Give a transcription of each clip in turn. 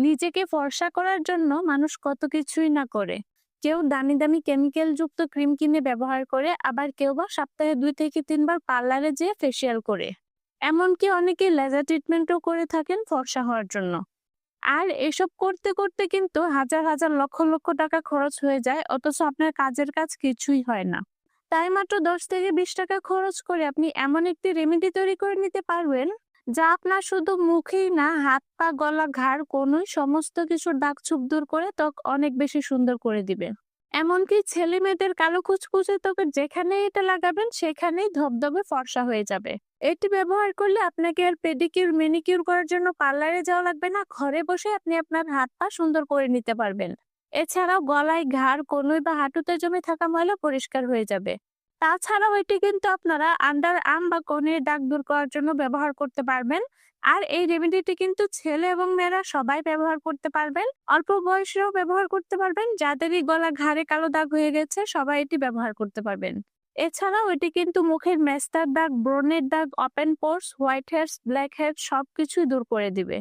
নিজেকে ফর্সা করার জন্য মানুষ কত কিছুই না করে। কেউ দামি দামি কেমিক্যাল যুক্ত ক্রিম কিনে ব্যবহার করে, আবার কেউ বা সপ্তাহে দুই থেকে তিনবার পার্লারে যেয়ে ফেসিয়াল করে। এমনকি অনেকে লেজার ট্রিটমেন্টও করে থাকেন ফর্সা হওয়ার জন্য। আর এসব করতে করতে কিন্তু হাজার হাজার লক্ষ লক্ষ টাকা খরচ হয়ে যায়, অথচ আপনার কাজের কাজ কিছুই হয় না। তাই মাত্র দশ থেকে বিশ টাকা খরচ করে আপনি এমন একটি রেমেডি তৈরি করে নিতে পারবেন যা আপনার শুধু মুখেই না, হাত, পা, গলা, ঘাড় কোনোই সমস্ত কিছুর দাগ ছুপ দূর করে ত্বক অনেক বেশি সুন্দর করে দিবে। এমনকি ছেলে মেয়েদের কালো কুচকুচে ত্বকের যেখানে এটা লাগাবেন, সেখানেই ধবধবে ফর্সা হয়ে যাবে। এটি ব্যবহার করলে আপনাকে আর পেডিকিউর মেনিকিউর করার জন্য পার্লারে যাওয়া লাগবে না, ঘরে বসে আপনি আপনার হাত, পা সুন্দর করে নিতে পারবেন। এছাড়াও গলায় ঘাড় কনুই বা হাঁটুতে জমে থাকা ময়লা পরিষ্কার হয়ে যাবে। তাছাড়াও এটি কিন্তু আপনারা আন্ডার আর্ম বা কনের দাগ দূর করার জন্য ব্যবহার করতে পারবেন। আর এই রেমেডিটি কিন্তু ছেলে এবং মেয়েরা সবাই ব্যবহার করতে পারবেন। অল্প বয়সেও ব্যবহার করতে পারবেন। যাদেরই গলা ঘাড়ে কালো দাগ হয়ে গেছে, সবাই এটি ব্যবহার করতে পারবেন। এছাড়াও এটি কিন্তু মুখের মেস্তার দাগ ব্রনের দাগ open pores white hairs black hair সবকিছুই দূর করে দিবে।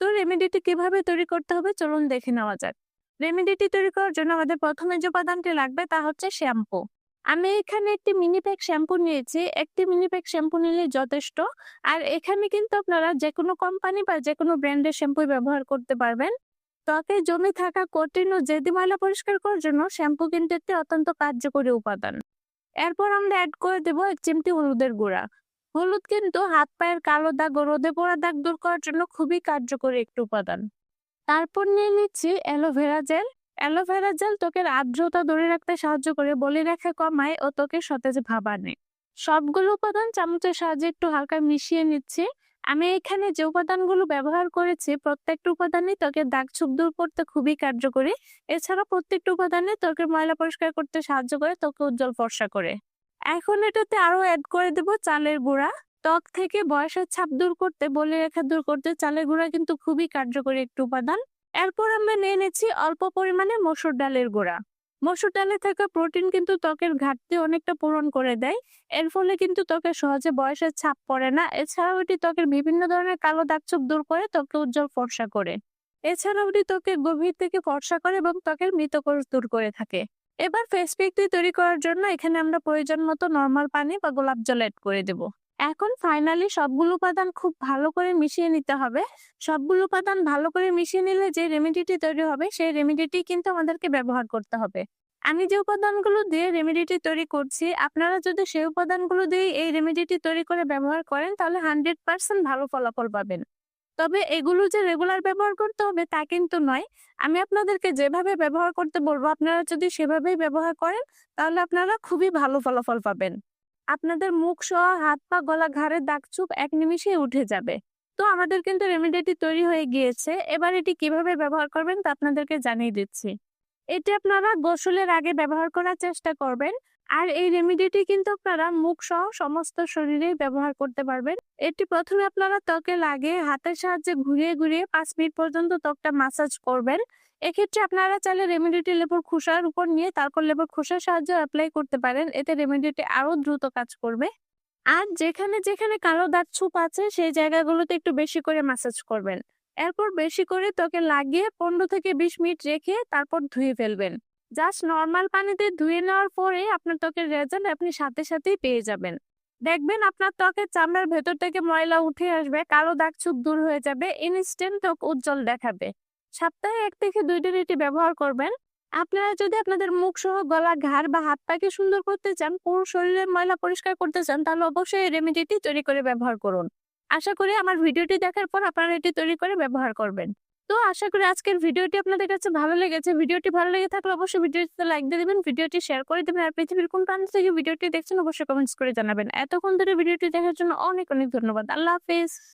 তো রেমেডিটি কীভাবে তৈরি করতে হবে? চলুন দেখে নেওয়া যাক। রেমেডিটি তৈরি করার জন্য আমাদের প্রথমে যে উপাদানটি লাগবে তা হচ্ছে শ্যাম্পু। আমি এখানে একটি মিনি প্যাক শ্যাম্পু নিয়েছি। একটি মিনি প্যাক শ্যাম্পু নিলে যথেষ্ট। আর এখানে কিন্তু আপনারা যে কোনো কোম্পানি বা যে কোনো ব্র্যান্ডের শ্যাম্পু ব্যবহার করতে পারবেন। ত্বকে জমে থাকা কঠিন ও জেদি ময়লা পরিষ্কার করার জন্য শ্যাম্পু কিন্তু একটি অত্যন্ত কার্যকরী উপাদান। এরপর আমরা অ্যাড করে দেবো এক চিমটি হলুদের গুঁড়া। হলুদ কিন্তু হাত পায়ের কালো দাগ ও রোদে পোড়া দাগ দূর করার জন্য খুবই কার্যকরী একটি উপাদান। তারপর নিয়ে নিচ্ছি অ্যালোভেরা জেল। অ্যালোভেরা জেল ত্বকের আর্দ্রতা ধরে রাখতে সাহায্য করে, বলি রেখা কমায় ও ত্বকের সতেজ ভাব আনে। সবগুলো উপাদান চামচের সাহায্যে একটু হালকা মিশিয়ে নিচ্ছি। আমি এখানে যে উপাদানগুলো ব্যবহার করেছি, প্রত্যেকটা উপাদানই ত্বকের দাগ ছোপ দূর করতে খুবই কার্যকরী। এছাড়া প্রত্যেকটা উপাদানে ত্বকের ময়লা পরিষ্কার করতে সাহায্য করে, ত্বকে উজ্জ্বল ফর্সা করে। এখন এটাতে আরও অ্যাড করে দেব চালের গুঁড়া। ত্বক থেকে বয়সের ছাপ দূর করতে, বলে রেখা দূর করতে চালের গুঁড়া কিন্তু খুবই কার্যকরী একটি উপাদান। এরপর আমরা নিয়ে নিচ্ছি অল্প পরিমাণে মসুর ডালের গুঁড়া। মসুর ডালে থাকা প্রোটিন কিন্তু ত্বকের ঘাটতি অনেকটা পূরণ করে দেয়। এর ফলে কিন্তু ত্বকে সহজে বয়সের ছাপ পড়ে না। এছাড়াও এটি ত্বকের বিভিন্ন ধরনের কালো দাগছোপ দূর করে ত্বকে উজ্জ্বল ফর্সা করে। এছাড়াও এটি ত্বকের গভীর থেকে ফর্সা করে এবং ত্বকের মৃতকোষ দূর করে থাকে। এবার ফেস প্যাকটি তৈরি করার জন্য এখানে আমরা প্রয়োজন মতো নর্মাল পানি বা গোলাপ জল অ্যাড করে দেব। এখন ফাইনালি সবগুলো উপাদান খুব ভালো করে মিশিয়ে নিতে হবে। সবগুলো উপাদান ভালো করে মিশিয়ে নিলে যে রেমেডিটি তৈরি হবে, সেই রেমেডিটি কিন্তু আমাদেরকে ব্যবহার করতে হবে। আমি যে উপাদানগুলো দিয়ে রেমেডিটি তৈরি করছি, আপনারা যদি সেই উপাদানগুলো দিয়ে এই রেমেডিটি তৈরি করে ব্যবহার করেন, তাহলে হান্ড্রেড পার্সেন্ট ভালো ফলাফল পাবেন। তবে এগুলো যে রেগুলার ব্যবহার করতে হবে তা কিন্তু নয়। আমি আপনাদেরকে যেভাবে ব্যবহার করতে বলব, আপনারা যদি সেভাবেই ব্যবহার করেন, তাহলে আপনারা খুবই ভালো ফলাফল পাবেন। আপনাদের মুখ সহ হাত পা গলা ঘাড়ের দাগ চুপ এক নিমিষে উঠে যাবে। তো আমাদের কিন্তু রেমেডিটি তৈরি হয়ে গিয়েছে। এবার এটি কীভাবে ব্যবহার করবেন তা আপনাদেরকে জানিয়ে দিচ্ছি। এটি আপনারা গোসলের আগে ব্যবহার করার চেষ্টা করবেন। আর এই রেমিডিটি কিন্তু আপনারা মুখ সহ সমস্ত শরীরেই ব্যবহার করতে পারবেন। এটি প্রথমে আপনারা ত্বকে লাগে হাতের সাহায্যে ঘুরিয়ে ঘুরিয়ে পাঁচ মিনিট পর্যন্ত ত্বকটা মাসাজ করবেন। এক্ষেত্রে আপনারা চাইলে রেমেডিটি লেবুর খোসার উপর নিয়ে তারপর লেবুর খোসার সাহায্যে অ্যাপ্লাই করতে পারেন। এতে রেমেডিটি আরও দ্রুত কাজ করবে। আর যেখানে যেখানে কালো দাগ ছুপ আছে, সেই জায়গাগুলোতে একটু বেশি করে মাসাজ করবেন। এরপর বেশি করে ত্বকে লাগিয়ে পনেরো থেকে বিশ মিনিট রেখে তারপর ধুয়ে ফেলবেন। জাস্ট নর্মাল পানিতে ধুয়ে নেওয়ার পরে আপনার ত্বকের রেজাল্ট আপনি সাথে সাথেই পেয়ে যাবেন। দেখবেন আপনার ত্বকের চামড়ার ভেতর থেকে ময়লা উঠে আসবে, কালো দাগ ছুপ দূর হয়ে যাবে ইনস্ট্যান্ট ত্বক উজ্জ্বল দেখাবে। সপ্তাহে এক থেকে দুই দিন এটি ব্যবহার করবেন। আপনারা যদি আপনাদের মুখ সহ গলা, ঘাড় বা হাত পাকে সুন্দর করতে চান, পুরো শরীরের ময়লা পরিষ্কার করতে চান, তাহলে অবশ্যই এই রেমেডিটি তৈরি করে ব্যবহার করুন। আশা করি আমার ভিডিওটি দেখার পর আপনারা এটি তৈরি করে ব্যবহার করবেন। তো আশা করি আজকের ভিডিওটি আপনাদের কাছে ভালো লেগেছে। ভিডিওটি ভালো লেগে থাকলে অবশ্যই ভিডিওটিতে লাইক দিয়ে দেবেন, ভিডিওটি শেয়ার করে দেবেন আর পৃথিবীর কোন প্রান্ত থেকে ভিডিওটি দেখছেন অবশ্যই কমেন্টস করে জানাবেন। এতক্ষণ ধরে ভিডিওটি দেখার জন্য অনেক অনেক ধন্যবাদ। আল্লাহ হাফিজ।